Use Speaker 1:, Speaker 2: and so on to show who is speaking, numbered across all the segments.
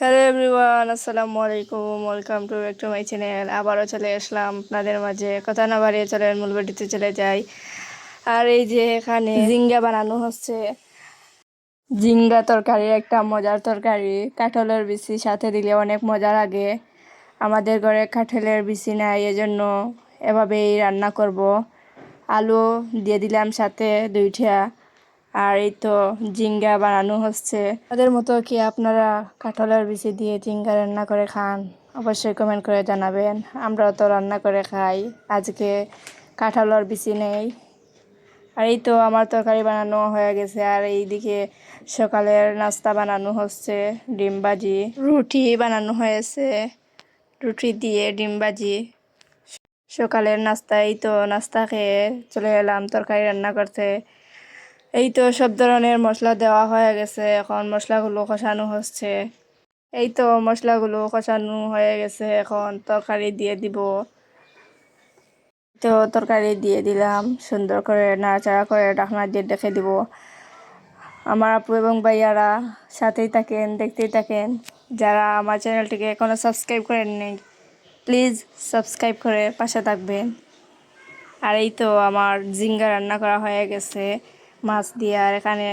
Speaker 1: Hello everyone আসসালামু আলাইকুম welcome to back to my channel আবারও চলে আসলাম আপনাদের মাঝে। কথা না বাড়িয়ে চলে মূল বাড়িতে চলে যাই। আর এই যে এখানে জিঙ্গা বানানো হচ্ছে। জিঙ্গা তরকারি, একটা মজার তরকারি। কাঁঠালের বিচি সাথে দিলে অনেক মজা লাগে। আমাদের ঘরে কাঁঠালের বিচি নাই, এজন্য এভাবেই রান্না করব। আলু দিয়ে দিলাম সাথে দুইটা। আর এই তো জিঙ্গা বানানো হচ্ছে। তাদের মতো কি আপনারা কাঁঠালের বিচি দিয়ে জিঙ্গা রান্না করে খান? অবশ্যই কমেন্ট করে জানাবেন। আমরাও তো রান্না করে খাই। আজকে কাঁঠালের বিচি নেই। আর এই তো আমার তরকারি বানানো হয়ে গেছে। আর এইদিকে সকালের নাস্তা বানানো হচ্ছে, ডিম রুটি বানানো হয়েছে। রুটি দিয়ে ডিম সকালের নাস্তা এই তো নাস্তা খেয়ে চলে এলাম, তরকারি রান্না করতে। এই তো সব ধরনের মশলা দেওয়া হয়ে গেছে। এখন মশলাগুলো কষানো হচ্ছে। এই তো মশলাগুলো কষানো হয়ে গেছে। এখন তরকারি দিয়ে দিব। তো তরকারি দিয়ে দিলাম। সুন্দর করে নাড়াচাড়া করে ডাকনা দিয়ে দেখে দিব। আমার আপু এবং ভাইয়ারা সাথেই থাকেন, দেখতেই থাকেন। যারা আমার চ্যানেলটিকে এখনও সাবস্ক্রাইব করেন নেই, প্লিজ সাবস্ক্রাইব করে পাশে থাকবেন। আর এই তো আমার জিঙ্গা রান্না করা হয়ে গেছে। মাছ দিয়ে আর এখানে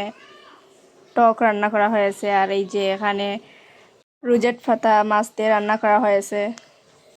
Speaker 1: টক রান্না করা হয়েছে। আর এই যে এখানে রুজেট ফাতা মাছ দিয়ে রান্না করা হয়েছে।